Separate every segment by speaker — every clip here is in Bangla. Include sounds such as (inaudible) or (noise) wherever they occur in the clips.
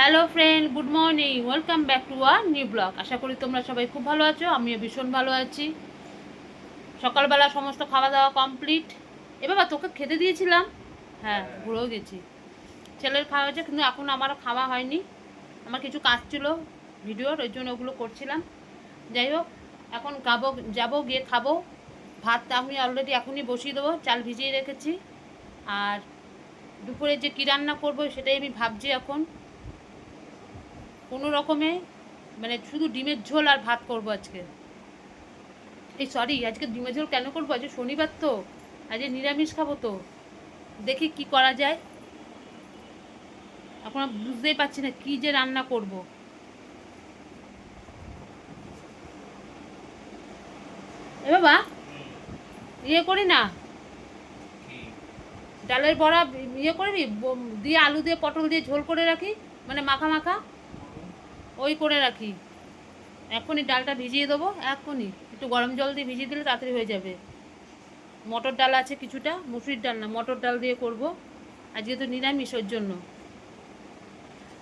Speaker 1: Hello friend good morning welcome back to our new blog আশা করি তোমরা সবাই খুব ভালো আছো আমিও ভীষণ ভালো আছি। সকালবেলা সমস্ত খাওয়া দাওয়া কমপ্লিট এ বাবা তোকে খেতে দিয়েছিলাম? হ্যাঁ ঘুরেও গেছি। ছেলের খাওয়া হয়েছে কিন্তু এখন আমারও খাওয়া হয়নি। আমার কিছু কাজ ছিল ভিডিওর ওই জন্য ওগুলো করছিলাম। যাই হোক এখন খাব যাব গিয়ে খাব। ভাত আমি অলরেডি এখনই বসিয়ে দেবো চাল ভিজিয়ে রেখেছি। আর দুপুরে যে কী রান্না করব সেটাই আমি ভাবছি এখন। কোনো রকমে মানে শুধু ডিমের ঝোল আর ভাত করব আজকে। এই সরি আজকে ডিমের ঝোল কেন করব? আজকে শনিবার তো, আজকে নিরামিষ খাব তো। দেখি কি করা যায়। এখন বুঝতেই পারছি না কি যে রান্না করব। এ বাবা ইয়ে করি না। ডালের বড়া ইয়ে করবি দিয়ে আলু দিয়ে পটল দিয়ে ঝোল করে রাখি? মানে মাখা মাখা? ওই করে রাখি। এখনই ডালটা ভিজিয়ে দেবো, এখনই। একটু গরম জল দিয়ে ভিজিয়ে দিলে তাড়াতাড়ি হয়ে যাবে। মটর ডাল আছে কিছুটা, মুসুরির ডাল না, মটর ডাল দিয়ে করব। আজকে তো নিরামিষ, ওর জন্য।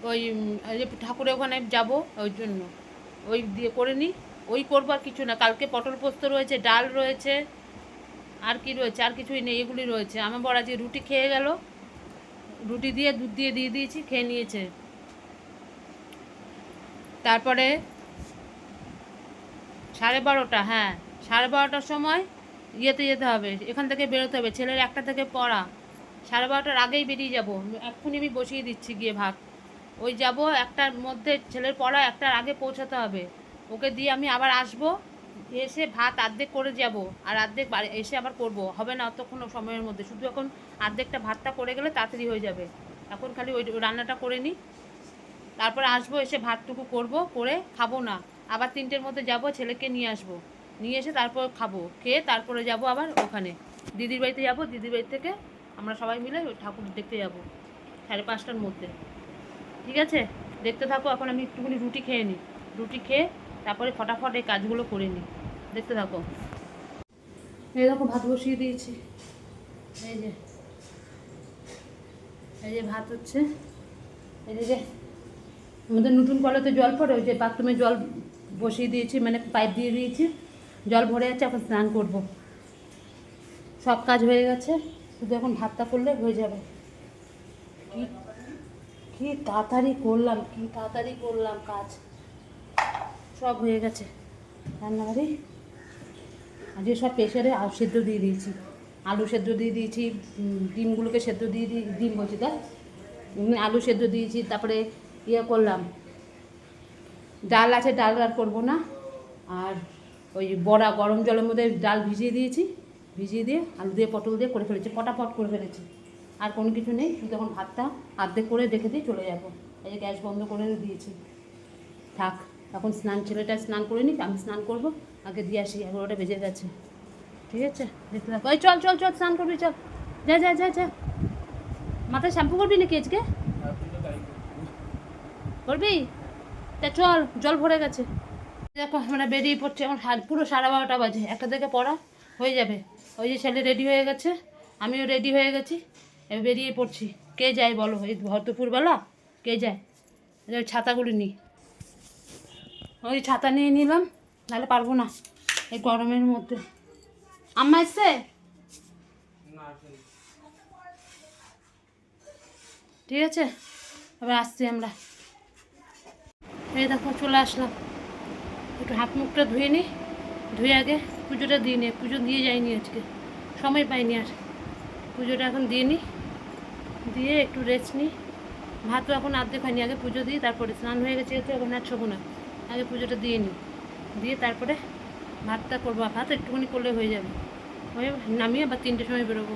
Speaker 1: ওই ঠাকুরের ওখানে যাব, ওই জন্য। ওই দিয়ে করে নিই। ওই করব আর কিছু না। কালকে পটল পোস্ত রয়েছে, ডাল রয়েছে, আর কি রয়েছে? আর কিছুই নেই, এগুলি রয়েছে। আমার বড় আজকে রুটি খেয়ে গেল। রুটি দিয়ে, দুধ দিয়ে দিয়ে দিয়েছি, খেয়ে নিয়েছে। তারপরে সাড়ে বারোটা হ্যাঁ সাড়ে বারোটার সময় ইয়েতে যেতে হবে, এখান থেকে বেরোতে হবে, ছেলের একটা থেকে পড়া। সাড়ে বারোটার আগেই বেরিয়ে যাব, এক্ষুনি আমি বসিয়ে দিচ্ছি গিয়ে ভাত। ওই যাব একটার মধ্যে, ছেলের পড়া একটার আগে পৌঁছাতে হবে। ওকে দিয়ে আমি আবার আসব, এসে ভাত আর্ধেক করে যাব, আর অর্ধেক এসে আবার করব, হবে না অতক্ষণ সময়ের মধ্যে, শুধু এখন অর্ধেকটা ভাতটা করে গেলে তাড়াতাড়ি হয়ে যাবে। এখন খালি ওই রান্নাটা করে নিই। তারপরে আসব, এসে ভাতটুকু করব, করে খাব না। আবার তিনটের মধ্যে যাব, ছেলেকে নিয়ে আসব। নিয়ে এসে তারপর খাব, খেয়ে তারপরে যাব আবার ওখানে। দিদির বাড়িতে যাব, দিদির বাড়ি থেকে আমরা সবাই মিলে ঠাকুর দেখতে যাব, সাড়ে পাঁচটার মধ্যে। ঠিক আছে? দেখতে থাকো, এখন আমি একটুখানি রুটি খেয়ে নিই। রুটি খেয়ে তারপরে ফটাফট এই কাজগুলো করে নিই। দেখতে থাকো। এই দেখো, ভাত বসিয়ে দিয়েছি। এই যে এই যে ভাত হচ্ছে। এই যে। আমাদের নতুন কলেতে জল পড়ে, ওই যে বাথরুমে জল বসিয়ে দিয়েছি মানে পাইপ দিয়ে দিয়েছি। জল ভরে যাচ্ছে এখন স্নান করব। সব কাজ হয়ে গেছে, শুধু এখন ভাতটা করলে হয়ে যাবে। কি তাড়াতাড়ি করলাম, কি তাড়াতাড়ি করলাম কাজ। সব হয়ে গেছে। রান্নাবাড়ি? আজকে সব প্রেশারে সেদ্ধ দিয়ে দিয়েছি। আলু সেদ্ধ দিয়ে দিয়েছি ডিমগুলোকে সেদ্ধ দিয়ে দিয়ে ডিম বলছি তাই আলু সেদ্ধ দিয়েছি, তারপরে ইয়ে করলাম। ডাল আছে, ডাল আর করব না। আর ওই বড়া, গরম জলের মধ্যে ডাল ভিজিয়ে দিয়েছি। ভিজিয়ে দিয়ে আলু দিয়ে, পটল দিয়ে করে ফেলেছি, পটাপট করে ফেলেছি। আর কোনো কিছু নেই, শুধু এখন ভাতটা আর্ধেক করে রেখে দিয়ে চলে যাব। এই যে গ্যাস বন্ধ করে দিয়েছি। থাক, এখন স্নান, ছেলেটা স্নান করে নিক, আমি স্নান করব। আগে দিয়ে আসি এগারোটা বেজে গেছে ঠিক আছে? দেখতে থাকো। ওই চল চল চল, স্নান করবি, চল। যা যা যা যা। মাথায় শ্যাম্পু করবি নাকি আজকে? করবি? তা চল, জল ভরে গেছে। দেখো, আমরা বেরিয়ে পড়ছি এখন সা- পুরো সাড়ে বারোটা বাজে। একটা থেকে পড়া হয়ে যাবে। ওই যে ছেলে রেডি হয়ে গেছে, আমিও রেডি হয়ে গেছি, এবার বেরিয়ে পড়ছি। কে যায় বলো? এই ভর দুপুরবেলা কে যায়? ওই ছাতাগুলি নিই ওই ছাতা নিয়ে নিলাম, নাহলে পারব না এই গরমের মধ্যে। আম্মা এসছে? ঠিক আছে? এবার আসছি আমরা। এই দেখো, চলে আসলাম। একটু হাত মুখটা ধুয়ে নিই ধুয়ে আগে পুজোটা দিয়ে নিই পুজো দিয়ে যাইনি আজকে। সময় পাইনি আর। পুজোটা এখন দিয়ে নিই দিয়ে একটু রেস্ট নিই ভাতও এখন আর্ধেক হয়নি। আগে পুজো দিই, তারপরে স্নান হয়ে গেছে, যেহেতু এখন আর ছোবো না। আগে পুজোটা দিয়ে নিই দিয়ে তারপরে ভাতটা করব। ভাত একটুখানি করলে হয়ে যাবে। হয়ে নামিয়ে আবার তিনটের সময় বেরোবো।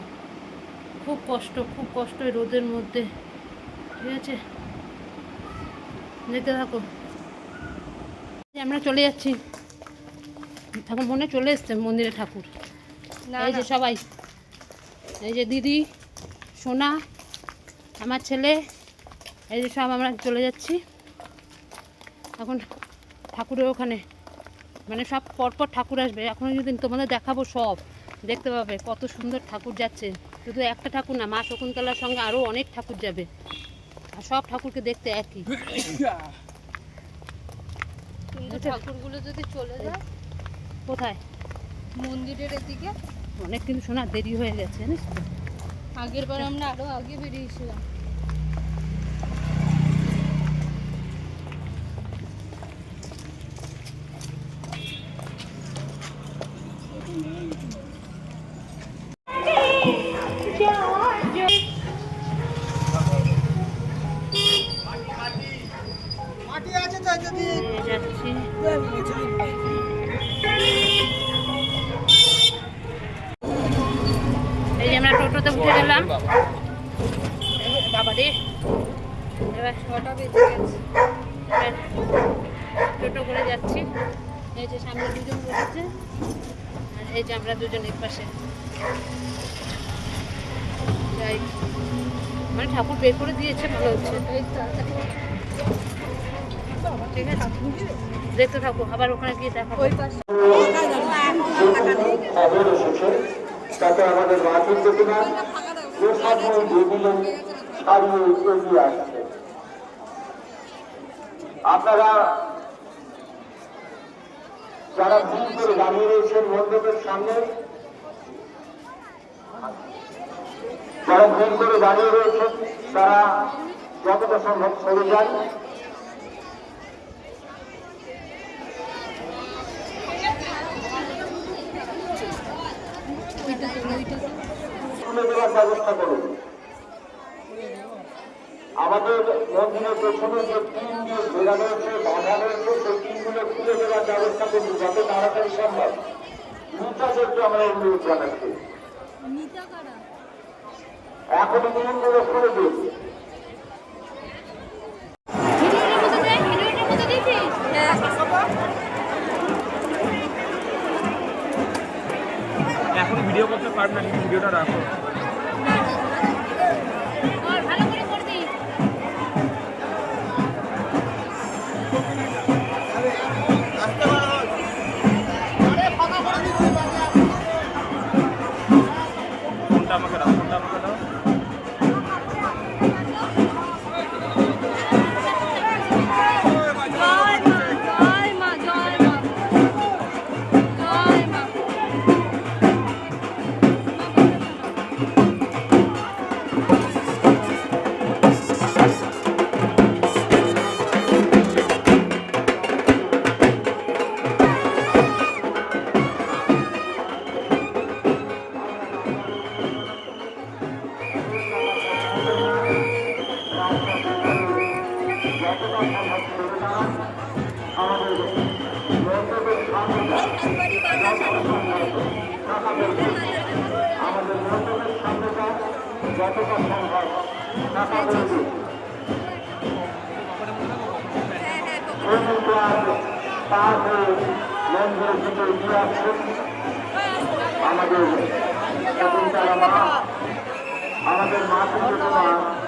Speaker 1: খুব কষ্ট খুব কষ্ট রোদের মধ্যে। ঠিক আছে? দেখতে থাকো। আমরা চলে যাচ্ছি। ঠাকুর মনে চলে এসছে মন্দিরে ঠাকুর। এই যে সবাই। এই যে দিদি সোনা আমার ছেলে এই যে সব আমরা চলে যাচ্ছি। এখন ঠাকুরের ওখানে। মানে সব পরপর ঠাকুর আসবে। এখন যদি তোমাদের দেখাবো সব দেখতে পাবে কত সুন্দর ঠাকুর যাচ্ছে। শুধু একটা ঠাকুর না মা শকুন্তলার সঙ্গে আরও অনেক ঠাকুর যাবে। আর সব ঠাকুরকে দেখতে একই। (coughs)
Speaker 2: কিন্তু। ঠাকুরগুলো যদি চলে যায়
Speaker 1: কোথায়?
Speaker 2: মন্দিরের এদিকে।
Speaker 1: অনেক কিন্তু শোনা দেরি হয়ে গেছে জানিস তো?
Speaker 2: আগের বার আমরা আরও আগে বেরিয়েছিলাম। গেছে।
Speaker 1: টোটো করে যাচ্ছি। এই যে সামনে দুজন বসেছে, আর এই যে আমরা দুজন এক পাশে। যাই। মানে ঠাকুর বের করে দিয়েছে, ভালো হচ্ছে। দেখতে থাকো, আবার ওখানে গিয়ে দেখাবো
Speaker 2: ওই
Speaker 3: আমাদের মাটির প্রতিমা যে সকল দেবীলেন ছাড়িয়ে এগিয়ে আসছে। আপনারা যারা ভুল করে দাঁড়িয়ে রয়েছেন মণ্ডপের সামনে, যারা ভুল করে দাঁড়িয়ে রয়েছেন, তারা যতটা সম্ভব সরে যান। তুলে দেওয়ার ব্যবস্থা করুন। আমাদের মন্দিরের পেছনে যে টিন দিয়ে ঘেরা রয়েছে বাধা রয়েছে সেই টিনগুলো খুলে দেওয়ার ব্যবস্থা করুন যত তাড়াতাড়ি সম্ভব। নিতাদেরকে আমরা অনুরোধ জানাচ্ছি। এখন টিনগুলো খুলে দিন।
Speaker 4: এখন ভিডিও করতে পারবে না কিন্তু ভিডিওটা রাখো।
Speaker 3: পার হয়ে মন্দিরের ভিতরে গিয়ে আসছেন আমাদের শকুন্তলা মা আমাদের মা ধীরে মায়ের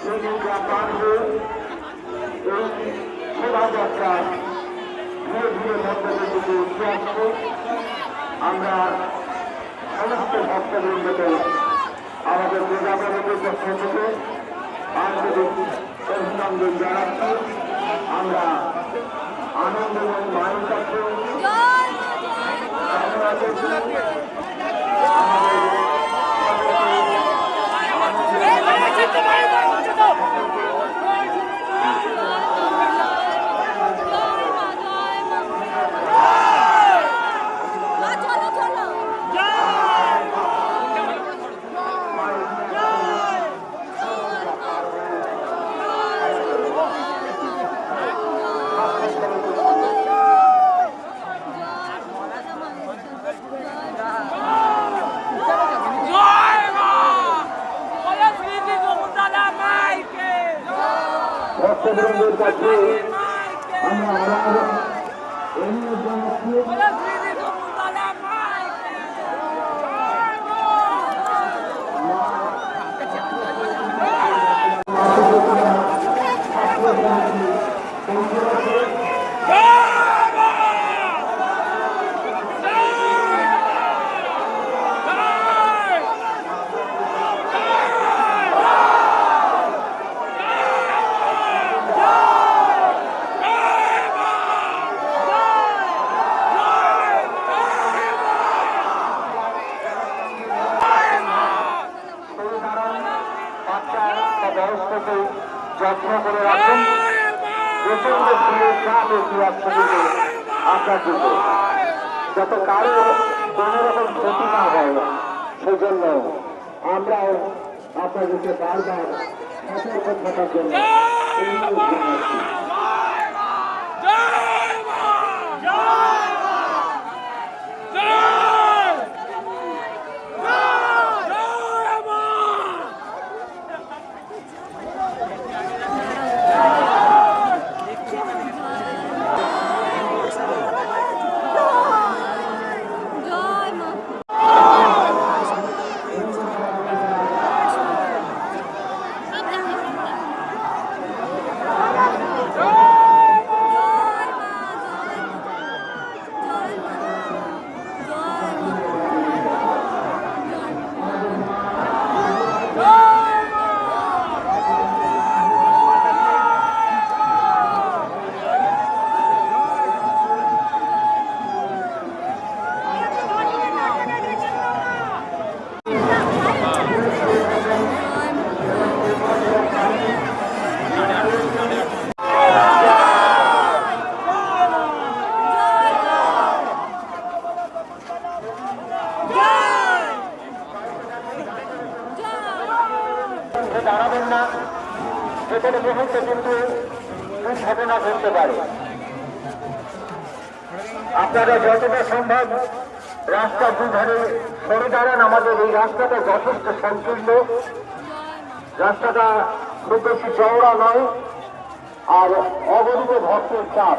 Speaker 3: শ্রমিকরা পারবে এই শোভাযাত্রা ধীরে ধীরে মন্দিরের দিকে এগিয়ে আসছে আমরা সমস্ত ভক্তবৃন্দকে আমাদের প্রজাতন্ত্রের পক্ষ থেকে আন্তরিক অভিনন্দন জানাচ্ছি আমরা আনন্দময় মায়ের কাছে ভক্তবৃন্দের কাছে আমরা আবার অনুরোধ জানাচ্ছি থাকার জন্য অনুরোধ জানাচ্ছি
Speaker 2: জয় মা জয় মা জয় মা জয় মা জয় মা
Speaker 3: উঠে দাঁড়াবেন না যেখানে মুহূর্তে কিন্তু ঘটতে পারে। আপনারা যতটা সম্ভব রাস্তা দুধারে সরে দাঁড়ান, আমাদের এই রাস্তাটা যথেষ্ট সংকীর্ণ। রাস্তাটা খুব বেশি চওড়া নয়, আর অবৈধ ভক্তের চাপ।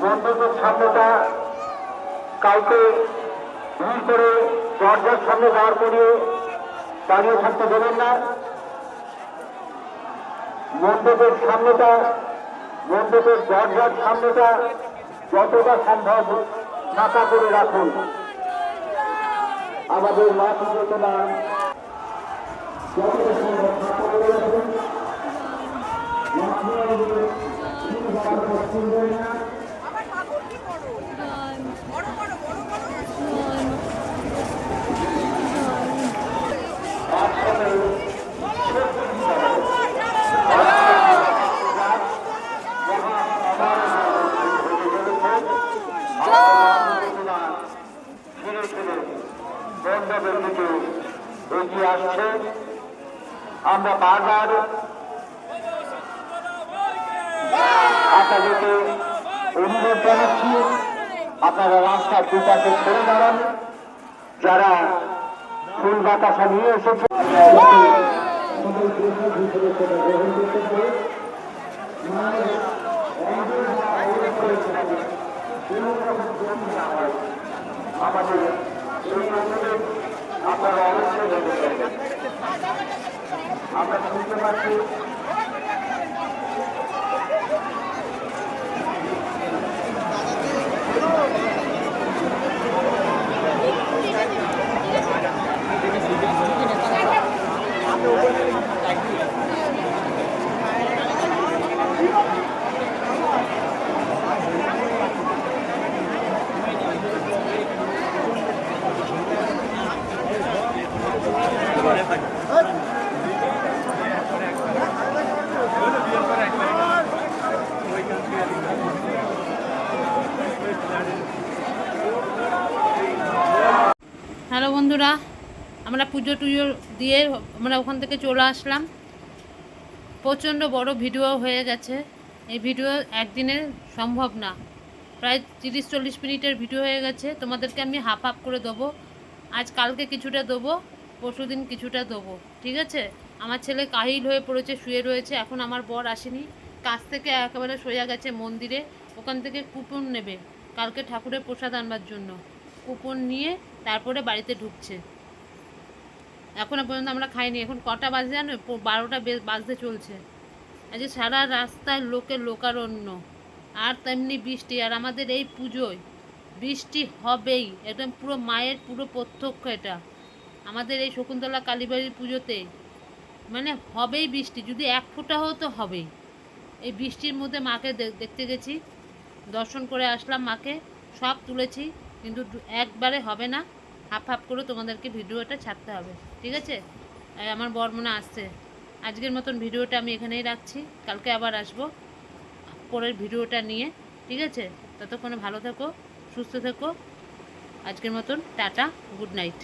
Speaker 3: মণ্ডপের সামনেটা কাউকে ভিড় করে দরজার সামনে দাঁড় করিয়ে দাঁড়িয়ে থাকতে দেবেন না। মণ্ডপের সামনেটা মণ্ডপের দরজার সামনেটা যতটা সম্ভব ফাঁকা করে রাখুন। আমাদের মাতৃ চেতনা যতটা সম্ভব ফাঁকা করে রাখুন ধীরে মণ্ডপের দিকে এগিয়ে আসছে। আমরা বারবার আপনাদেরকে অনুরোধ জানাচ্ছি, আপনারা রাস্তার দুপাশে ছেড়ে দাঁড়ান। যারা ফুল বাতাসা নিয়ে এসেছে, আমাদের আপনারা অবশ্যই আমরা বুঝতে পাচ্ছি
Speaker 1: হ্যালো বন্ধুরা আমরা পুজো টুজো দিয়ে আমরা ওখান থেকে চলে আসলাম। প্রচণ্ড বড় ভিডিও হয়ে গেছে। এই ভিডিও একদিনে সম্ভব না। প্রায় তিরিশ চল্লিশ মিনিটের ভিডিও হয়ে গেছে। তোমাদেরকে আমি হাফ হাফ করে দেবো। আজ কালকে কিছুটা দেবো পরশুদিন কিছুটা দেবো। ঠিক আছে? আমার ছেলে কাহিল হয়ে পড়েছে, শুয়ে রয়েছে। এখন আমার বর আসেনি। কাছ থেকে একেবারে সোজা গেছে মন্দিরে। ওখান থেকে কুপন নেবে। কালকে ঠাকুরের প্রসাদ আনবার জন্য। কুপন নিয়ে তারপরে বাড়িতে ঢুকছে। এখনও পর্যন্ত আমরা খাইনি। এখন কটা বাজে জানো? বারোটা বাজতে চলছে। আজকে সারা রাস্তায় লোকে লোকারণ্য। আর তেমনি বৃষ্টি। আর আমাদের এই পুজোয় বৃষ্টি হবেই। একদম পুরো মায়ের পুরো প্রত্যক্ষ এটা। আমাদের এই শকুন্তলা কালীবাড়ির পুজোতে মানে হবেই বৃষ্টি। যদি এক ফোঁটা হতো হবেই। এই বৃষ্টির মধ্যে মাকে দেখতে গেছি। দর্শন করে আসলাম মাকে। সব তুলেছি। কিন্তু একবারে হবে না। হাফ হাফ করে তোমাদেরকে ভিডিওটা ছাড়তে হবে। ঠিক আছে? আমার মনে আসছে। আজকের মতন ভিডিওটা আমি এখানেই রাখছি। কালকে আবার আসব পরের ভিডিওটা নিয়ে, ঠিক আছে? ততক্ষণে ভালো থেকো, সুস্থ থেকো। আজকের মতন টাটা, গুড নাইট।